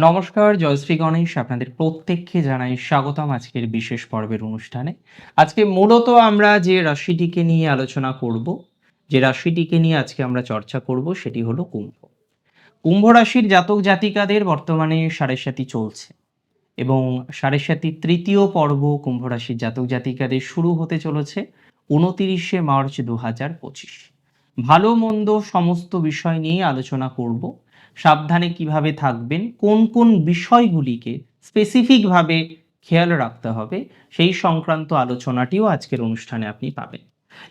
নমস্কার, জয়শ্রী গণেশ আপনাদের প্রত্যেককে জানাই স্বাগতম আজকের বিশেষ পর্বের অনুষ্ঠানে। আজকে মূলত আমরা যে রাশিটিকে নিয়ে আলোচনা করব, যে রাশিটিকে নিয়ে আজকে আমরা চর্চা করব সেটি হলো কুম্ভ। কুম্ভ রাশির জাতক জাতিকাদের বর্তমানে সাড়ে সাতি চলছে এবং সাড়ে সাতির তৃতীয় পর্ব কুম্ভ রাশির জাতক জাতিকাদের শুরু হতে চলেছে উনতিরিশে মার্চ দু হাজার পঁচিশ। ভালো মন্দ সমস্ত বিষয় নিয়ে আলোচনা করব সাবধানে কীভাবে থাকবেন, কোন কোন বিষয়গুলিকে স্পেসিফিকভাবে খেয়াল রাখতে হবে, সেই সংক্রান্ত আলোচনাটিও আজকের অনুষ্ঠানে আপনি পাবেন।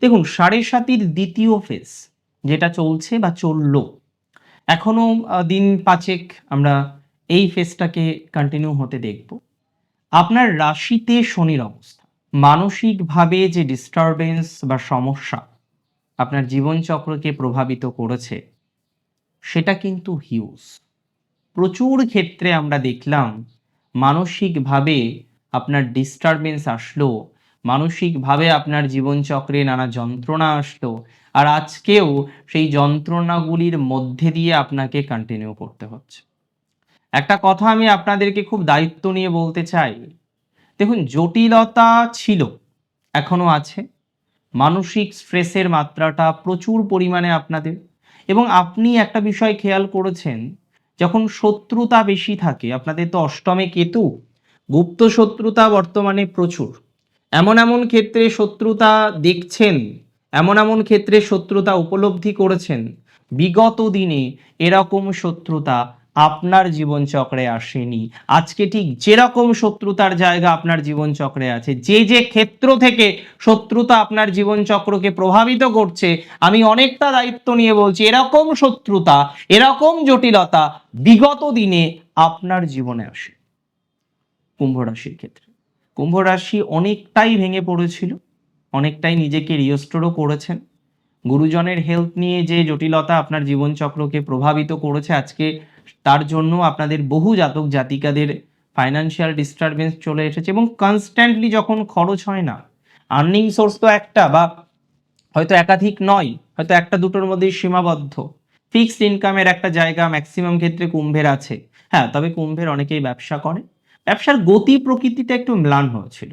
দেখুন, সাড়ে সাতির দ্বিতীয় ফেজ যেটা চলছে বা চলল, এখনও দিন পাঁচেক আমরা এই ফেজটাকে কন্টিনিউ হতে দেখব। আপনার রাশিতে শনির অবস্থা, মানসিকভাবে যে ডিস্টারবেন্স বা সমস্যা আপনার জীবনচক্রকে প্রভাবিত করেছে সেটা কিন্তু হিউজ। প্রচুর ক্ষেত্রে আমরা দেখলাম মানসিকভাবে আপনার ডিস্টারবেন্স আসলো, মানসিকভাবে আপনার জীবনচক্রে নানা যন্ত্রণা আসলো, আর আজকেও সেই যন্ত্রণাগুলির মধ্যে দিয়ে আপনাকে কন্টিনিউ করতে হচ্ছে। একটা কথা আমি আপনাদেরকে খুব দায়িত্ব নিয়ে বলতে চাই, দেখুন জটিলতা ছিল এখনও আছে, মানসিক স্ট্রেসের মাত্রাটা প্রচুর পরিমাণে আপনাদের এবং আপনি একটা বিষয় খেয়াল করেছেন, যখন শত্রুতা বেশি থাকে, আপনাদের তো অষ্টমে কেতু, গুপ্ত শত্রুতা বর্তমানে প্রচুর। এমন এমন ক্ষেত্রে শত্রুতা দেখছেন, এমন এমন ক্ষেত্রে শত্রুতা উপলব্ধি করেছেন, বিগত দিনে এরকম শত্রুতা আপনার জীবনচক্রে আসেনি। আজকে ঠিক যেরকম শত্রুতার জায়গা আপনার জীবনচক্রে আছে, যে যে ক্ষেত্র থেকে শত্রুতা আপনার জীবনচক্রকে প্রভাবিত করছে, আমি অনেকটা দায়িত্ব নিয়ে বলছি, এরকম শত্রুতা, এরকম জটিলতা বিগত দিনে আপনার জীবনে আসে। কুম্ভ রাশির ক্ষেত্রে। কুম্ভ রাশি অনেকটাই ভেঙে পড়েছিল, অনেকটাই নিজেকে রিস্টোরও করেছেন। গুরুজনের হেলথ নিয়ে যে জটিলতা আপনার জীবনচক্রকে প্রভাবিত করেছে, আজকে তার জন্য আপনাদের বহু জাতক জাতিকাদের ফাইনান্সিয়াল ডিস্টারবেন্স চলে এসেছে এবং কনস্ট্যান্টলি যখন খরচ হয় না আর্নিং সোর্স তো একটা বা হয়তো একাধিক নয়, হয়তো একটা দুটোর মধ্যেই সীমাবদ্ধ। ফিক্সড ইনকামের একটা জায়গা ম্যাক্সিমাম ক্ষেত্রে কুম্ভের আছে। হ্যাঁ তবে কুম্ভের অনেকেই ব্যবসা করে। ব্যবসার গতি প্রকৃতিটা একটু ম্লান হয়েছিল।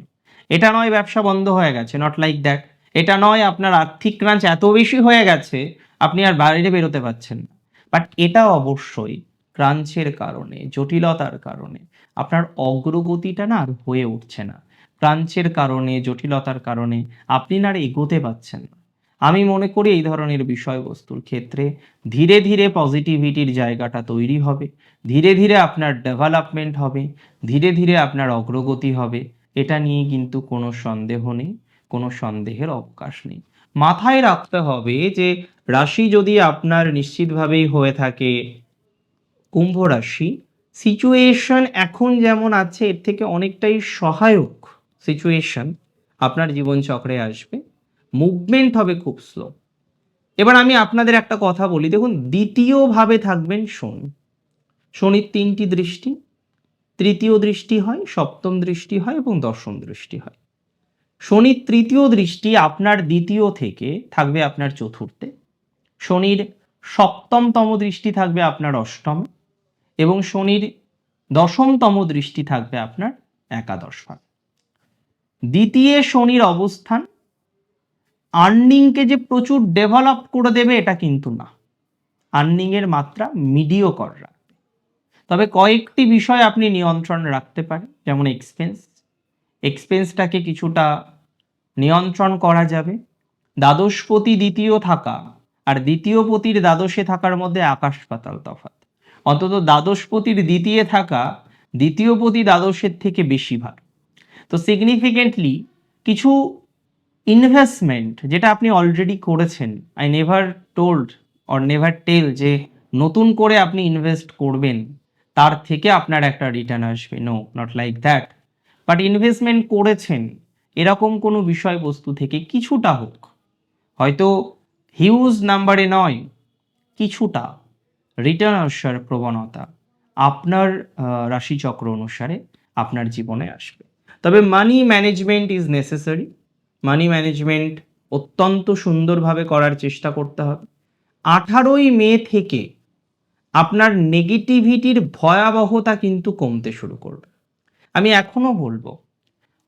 এটা নয় ব্যবসা বন্ধ হয়ে গেছে নট লাইক দ্যাট এটা নয় আপনার আর্থিক ক্রাঞ্চ এত বেশি হয়ে গেছে, আপনি আর বাইরে বেরোতে পারছেন না। বাট এটা অবশ্যই। ক্রাঞ্চের কারণে, জটিলতার কারণে। আপনার অগ্রগতিটা না আর হয়ে উঠছে না। ক্রাঞ্চের কারণে, জটিলতার কারণে আপনি না আর এগোতে পারছেন না। আমি মনে করি এই ধরনের বিষয়বস্তুর ক্ষেত্রে ধীরে ধীরে পজিটিভিটির জায়গাটা তৈরি হবে। ধীরে ধীরে আপনার ডেভেলপমেন্ট হবে। ধীরে ধীরে আপনার অগ্রগতি হবে। এটা নিয়ে কিন্তু কোনো সন্দেহ নেই, কোনো সন্দেহের অবকাশ নেই। মাথায় রাখতে হবে যে রাশি যদি আপনার নিশ্চিতভাবেই হয়ে থাকে কুম্ভ রাশি সিচুয়েশন এখন যেমন আছে, এর থেকে অনেকটাই সহায়ক সিচুয়েশন আপনার জীবনচক্রে আসবে। মুভমেন্ট হবে খুব স্লো এবার আমি আপনাদের একটা কথা বলি, দেখুন দ্বিতীয়ভাবে থাকবেন শনি। শনির তিনটি দৃষ্টি, তৃতীয় দৃষ্টি হয়, সপ্তম দৃষ্টি হয় এবং দশম দৃষ্টি হয়। শনির তৃতীয় দৃষ্টি আপনার দ্বিতীয় থেকে থাকবে আপনার চতুর্থে। শনির সপ্তমতম দৃষ্টি থাকবে আপনার অষ্টমে। এবং শনির দশমতম দৃষ্টি থাকবে আপনার একাদশ ভাগ দ্বিতীয় শনির অবস্থান আর্নিংকে যে প্রচুর ডেভেলপ করে দেবে এটা কিন্তু না। আর্নিংয়ের মাত্রা মিডিও কর রাখবে। তবে কয়েকটি বিষয় আপনি নিয়ন্ত্রণ রাখতে পারেন, যেমন এক্সপেন্স এক্সপেন্সটাকে কিছুটা নিয়ন্ত্রণ করা যাবে। দ্বাদশপতি দ্বিতীয় থাকা আর দ্বিতীয় পতির দ্বাদশে থাকার মধ্যে আকাশ পাতাল তফাৎ। অন্তত দ্বাদশপতির দ্বিতীয় থাকা দ্বিতীয় পতি দ্বাদশের থেকে বেশি ভালো তো সিগনিফিকেন্টলি কিছু ইনভেস্টমেন্ট যেটা আপনি অলরেডি করেছেন I never told or never tell যে নতুন করে আপনি ইনভেস্ট করবেন, তার থেকে আপনার একটা রিটার্ন আসবে। No not like that but investment করেছেন, এরকম কোনো বিষয়বস্তু থেকে কিছুটা হোক। হয়তো হিউজ নাম্বারে নয়, কিছুটা। রিটার্ন আসার প্রবণতা আপনার রাশিচক্র অনুসারে আপনার জীবনে আসবে। তবে money management is necessary money management অত্যন্ত সুন্দরভাবে করার চেষ্টা করতে হবে। আঠারোই মে থেকে আপনার নেগেটিভিটির ভয়াবহতা কিন্তু কমতে শুরু করবে। আমি এখনও বলব,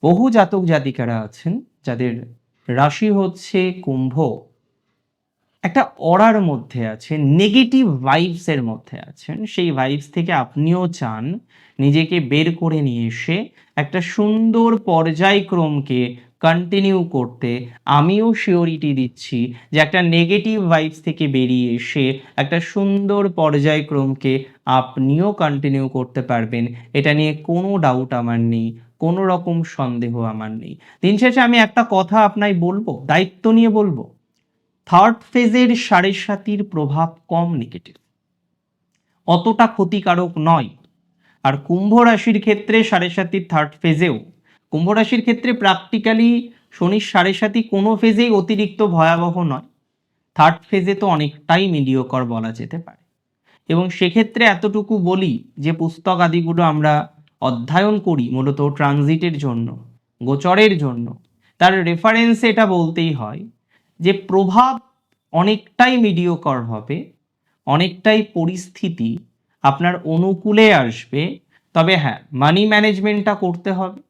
বহু জাতক জাতিকারা আছেন যাদের রাশি হচ্ছে কুম্ভ। একটা অরার মধ্যে আছেন নেগেটিভ ভাইবসের মধ্যে আছেন। সেই ভাইবস থেকে আপনিও চান নিজেকে বের করে নিয়ে এসে একটা সুন্দর পর্যায়ক্রমকে কন্টিনিউ করতে। আমিও শিওরিটি দিচ্ছি যে একটা নেগেটিভ ভাইবস থেকে বেরিয়ে এসে একটা সুন্দর পর্যায়ক্রমকে আপনিও কন্টিনিউ করতে পারবেন। এটা নিয়ে কোনো ডাউট আমার নেই, কোনো রকম সন্দেহ আমার নেই। দিন শেষে আমি একটা কথা আপনাই বলব, দায়িত্ব নিয়ে বলব। থার্ড ফেজের সাড়ে সাতির প্রভাব কম নেগেটিভ অতটা ক্ষতিকারক নয়। আর কুম্ভ রাশির ক্ষেত্রে সাড়ে সাতির থার্ড ফেজেও কুম্ভ রাশির ক্ষেত্রে প্র্যাকটিক্যালি শনির সাড়ে সাতি কোনো ফেজেই অতিরিক্ত ভয়াবহ নয়। থার্ড ফেজে তো অনেকটাই মিডিয়কর বলা যেতে পারে। এবং সেক্ষেত্রে এতটুকু বলি যে পুস্তক আদিগুলো আমরা অধ্যয়ন করি মূলত ট্রানজিটের জন্য, গোচরের জন্য। তার রেফারেন্সে এটা বলতেই হয় যে প্রভাব অনেকটাই মিডিয়কর হবে, অনেকটাই পরিস্থিতি আপনার অনুকূলে আসবে, তবে হ্যাঁ মানি ম্যানেজমেন্টটা করতে হবে।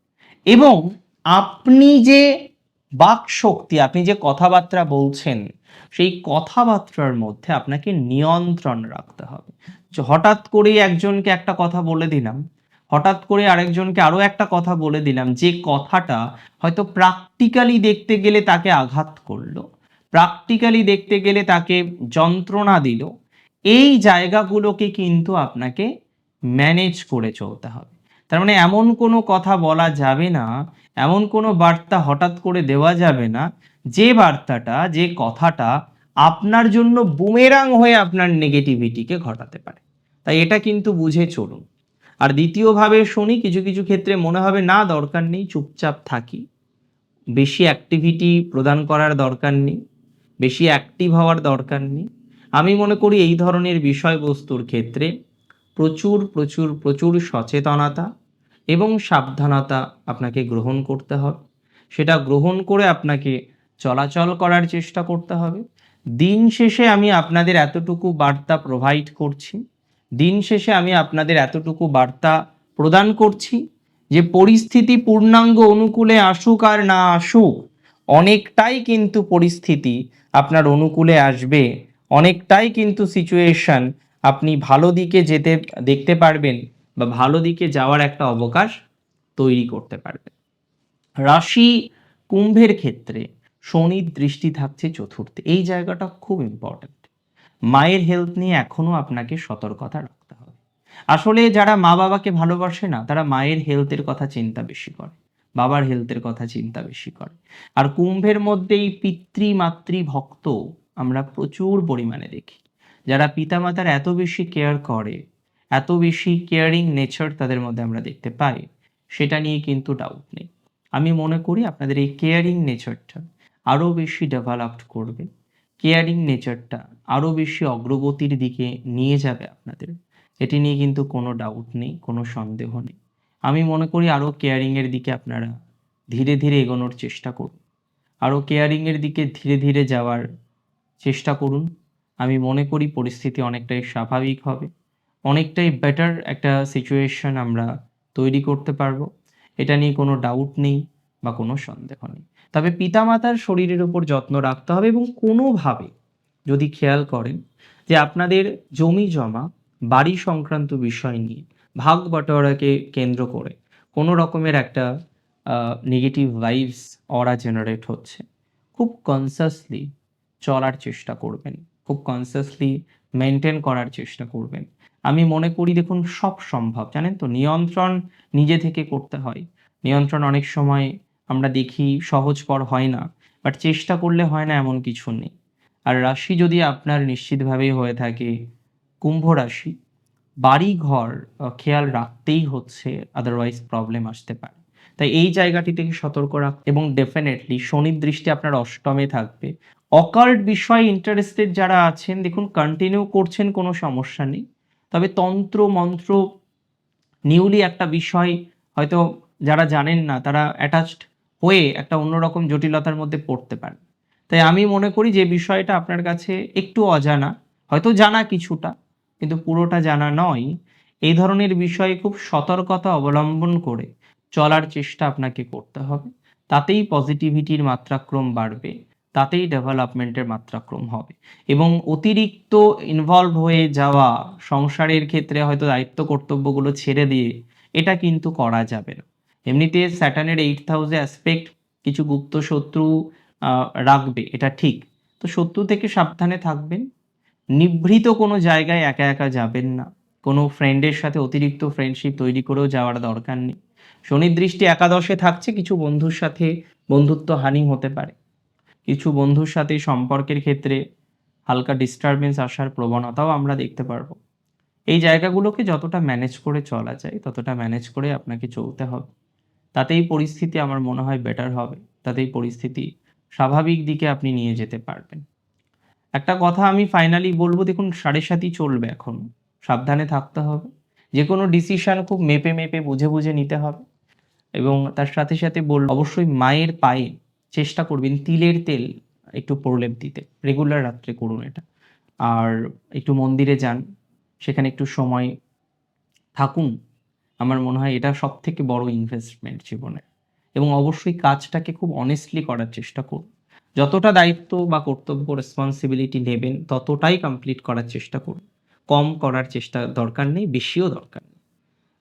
এবং আপনি যে বাক শক্তি আপনি যে কথাবার্তা বলছেন, সেই কথাবার্তার মধ্যে আপনাকে নিয়ন্ত্রণ রাখতে হবে। হঠাৎ করেই একজনকে একটা কথা বলে দিলাম, হঠাৎ করে আরেকজনকে আরও একটা কথা বলে দিলাম, যে কথাটা হয়তো প্র্যাকটিক্যালি দেখতে গেলে তাকে আঘাত করল। প্র্যাকটিক্যালি দেখতে গেলে তাকে যন্ত্রণা দিল। এই জায়গাগুলোকে কিন্তু আপনাকে ম্যানেজ করে চলতে হবে। তার মানে এমন কোনো কথা বলা যাবে না, এমন কোনো বার্তা হঠাৎ করে দেওয়া যাবে না, যে বার্তাটা, যে কথাটা আপনার জন্য বুমেরাং হয়ে আপনার নেগেটিভিটিকে ঘটাতে পারে। তাই এটা কিন্তু বুঝে চলুন। আর দ্বিতীয়ভাবে শুনি, কিছু কিছু ক্ষেত্রে মনে হবে, না, দরকার নেই, চুপচাপ থাকি। বেশি অ্যাক্টিভিটি প্রদান করার দরকার নেই। বেশি অ্যাক্টিভ হওয়ার দরকার নেই। আমি মনে করি এই ধরনের বিষয়বস্তুর ক্ষেত্রে প্রচুর প্রচুর প্রচুর সচেতনতা এবং সাবধানতা আপনাকে গ্রহণ করতে হবে। সেটা গ্রহণ করে আপনাকে চলাচল করার চেষ্টা করতে হবে। দিন শেষে আমি আপনাদের এতটুকু বার্তা প্রোভাইড করছি। দিন শেষে আমি আপনাদের এতটুকু বার্তা প্রদান করছি যে পরিস্থিতি পূর্ণাঙ্গ অনুকূলে আসুক আর না আসুক অনেকটাই কিন্তু পরিস্থিতি আপনার অনুকূলে আসবে, অনেকটাই কিন্তু সিচুয়েশন আপনি ভালো দিকে যেতে, দেখতে পারবেন বা ভালো দিকে যাওয়ার একটা অবকাশ তৈরি করতে পারবেন। রাশি কুম্ভের ক্ষেত্রে শনির দৃষ্টি থাকছে চতুর্থে, এই জায়গাটা খুব ইম্পর্ট্যান্ট মায়ের হেলথ নিয়ে এখনও আপনাকে সতর্কতা রাখতে হবে। আসলে যারা মা বাবাকে ভালোবাসে না, তারা মায়ের হেলথের কথা চিন্তা বেশি করে। বাবার হেলথের কথা চিন্তা বেশি করে। আর কুম্ভের মধ্যে এই পিতৃ মাতৃ ভক্ত আমরা প্রচুর পরিমাণে দেখি। যারা পিতামাতার এত বেশি কেয়ার করে, এত বেশি কেয়ারিং নেচার তাদের মধ্যে আমরা দেখতে পাই, সেটা নিয়ে কিন্তু ডাউট নেই। আমি মনে করি আপনাদের এই কেয়ারিং নেচারটা আরও বেশি ডেভেলপড করবে। কেয়ারিং নেচারটা আরও বেশি অগ্রগতির দিকে নিয়ে যাবে আপনাদের। এটি নিয়ে কিন্তু কোনো ডাউট নেই, কোনো সন্দেহ নেই। আমি মনে করি আরও কেয়ারিংয়ের দিকে আপনারা ধীরে ধীরে এগোনোর চেষ্টা করুন। আরও কেয়ারিংয়ের দিকে ধীরে ধীরে যাওয়ার চেষ্টা করুন। আমি মনে করি পরিস্থিতি অনেকটাই স্বাভাবিক হবে। অনেকটাই বেটার একটা সিচুয়েশন আমরা তৈরি করতে পারব। এটা নিয়ে কোনো ডাউট নেই বা কোনো সন্দেহ নেই। তবে পিতামাতার শরীরের উপর যত্ন রাখতে হবে এবং কোনোভাবে যদি খেয়াল করেন যে আপনাদের জমি জমা বাড়ি সংক্রান্ত বিষয় নিয়ে ভাগ বাটোয়ারাকে কেন্দ্র করে কোনো রকমের একটা নেগেটিভ ভাইবস অরা জেনারেট হচ্ছে। খুব কনসাসলি চলার চেষ্টা করবেন, খুব কনসাসলি মেনটেন করার চেষ্টা করবেন। আমি মনে করি দেখুন, সব সম্ভব। জানেন তো, নিয়ন্ত্রণ নিজে থেকে করতে হয়। নিয়ন্ত্রণ অনেক সময় আমরা দেখি সহজকর হয় না বাট চেষ্টা করলে হয় না এমন কিছু নেই। আর রাশি যদি আপনার নিশ্চিতভাবেই হয়ে থাকে, কুম্ভ রাশি বাড়ি ঘর খেয়াল রাখতেই হচ্ছে আদারওয়াইজ প্রবলেম আসতে পারে। তাই এই জায়গাটি থেকে সতর্ক রাখ, এবং ডেফিনেটলি শনির দৃষ্টি আপনার অষ্টমে থাকবে। অকাল্ট বিষয়ে ইন্টারেস্টেড যারা আছেন, দেখুন কন্টিনিউ করছেন, কোনো সমস্যা নেই। তবে তন্ত্র, মন্ত্র নিউলি একটা বিষয়, হয়তো যারা জানেন না, তারা অ্যাটাচড হয়ে একটা অন্যরকম জটিলতার মধ্যে পড়তে পারে তাই আমি মনে করি যে বিষয়টা আপনার কাছে একটু অজানা, হয়তো জানা কিছুটা। কিন্তু পুরোটা জানা নয়, এই ধরনের বিষয়ে খুব সতর্কতা অবলম্বন করে চলার চেষ্টা আপনাকে করতে হবে। তাতেই পজিটিভিটির মাত্রাক্রম বাড়বে, তাতেই ডেভেলপমেন্টের মাত্রাক্রম হবে এবং অতিরিক্ত ইনভলভ হয়ে যাওয়া সংসারের ক্ষেত্রে হয়তো দায়িত্ব কর্তব্যগুলো ছেড়ে দিয়ে এটা কিন্তু করা যাবে না। এমনিতে স্যাটার্নের এইট হাউসে অ্যাসপেক্ট কিছু গুপ্ত শত্রু রাখবে, এটা ঠিক। তো শত্রু থেকে সাবধানে থাকবেন নিভৃত কোনো জায়গায় একা একা যাবেন না। কোনো ফ্রেন্ডের সাথে অতিরিক্ত ফ্রেন্ডশিপ তৈরি করেও যাওয়ার দরকার নেই। শনির দৃষ্টি একাদশে থাকছে, কিছু বন্ধুর সাথে বন্ধুত্ব হানি হতে পারে। কিছু বন্ধুর সাথে সম্পর্কের ক্ষেত্রে হালকা ডিস্টারবেন্স আসার প্রবণতাও আমরা দেখতে পারব। এই জায়গাগুলোকে যতটা ম্যানেজ করে চলা যায়, ততটা ম্যানেজ করে আপনাকে চলতে হবে। তাতেই পরিস্থিতি আমার মনে হয় বেটার হবে। তাতেই পরিস্থিতি স্বাভাবিক দিকে আপনি নিয়ে যেতে পারবেন। একটা কথা আমি ফাইনালি বলব, দেখুন, সাড়ে সাতই চলবে এখন। সাবধানে থাকতে হবে। যে কোনো ডিসিশন খুব মেপে মেপে, বুঝে বুঝে নিতে হবে। এবং তার সাথে সাথে বল, অবশ্যই মায়ের পায়ে চেষ্টা করবেন তিলের তেল একটু প্রলেপ দিতে। রেগুলার রাত্রে করুন এটা। আর একটু মন্দিরে যান, সেখানে একটু সময় থাকুন। আমার মনে হয় এটা সব থেকে বড় ইনভেস্টমেন্ট জীবনে। এবং অবশ্যই কাজটাকে খুব অনেস্টলি করার চেষ্টা করুন। যতটা দায়িত্ব বা কর্তব্য রেসপন্সিবিলিটি নেবেন, ততটাই কমপ্লিট করার চেষ্টা করুন। কম করার চেষ্টা দরকার নেই, বেশিও দরকার নেই।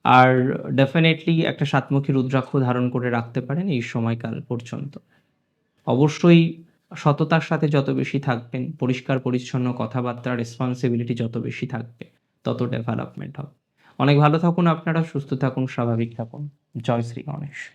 আর ডেফিনেটলি একটা সাতমুখী রুদ্রাক্ষ ধারণ করে রাখতে পারেন এই সময়কাল পর্যন্ত। অবশ্যই সততার সাথে যত বেশি থাকবেন, পরিষ্কার পরিচ্ছন্ন কথাবার্তা রেসপন্সিবিলিটি যত বেশি থাকবে, তত ডেভেলপমেন্ট হবে। অনেক ভালো থাকুন আপনারা, সুস্থ থাকুন, স্বাভাবিক থাকুন। জয় শ্রী গণেশ।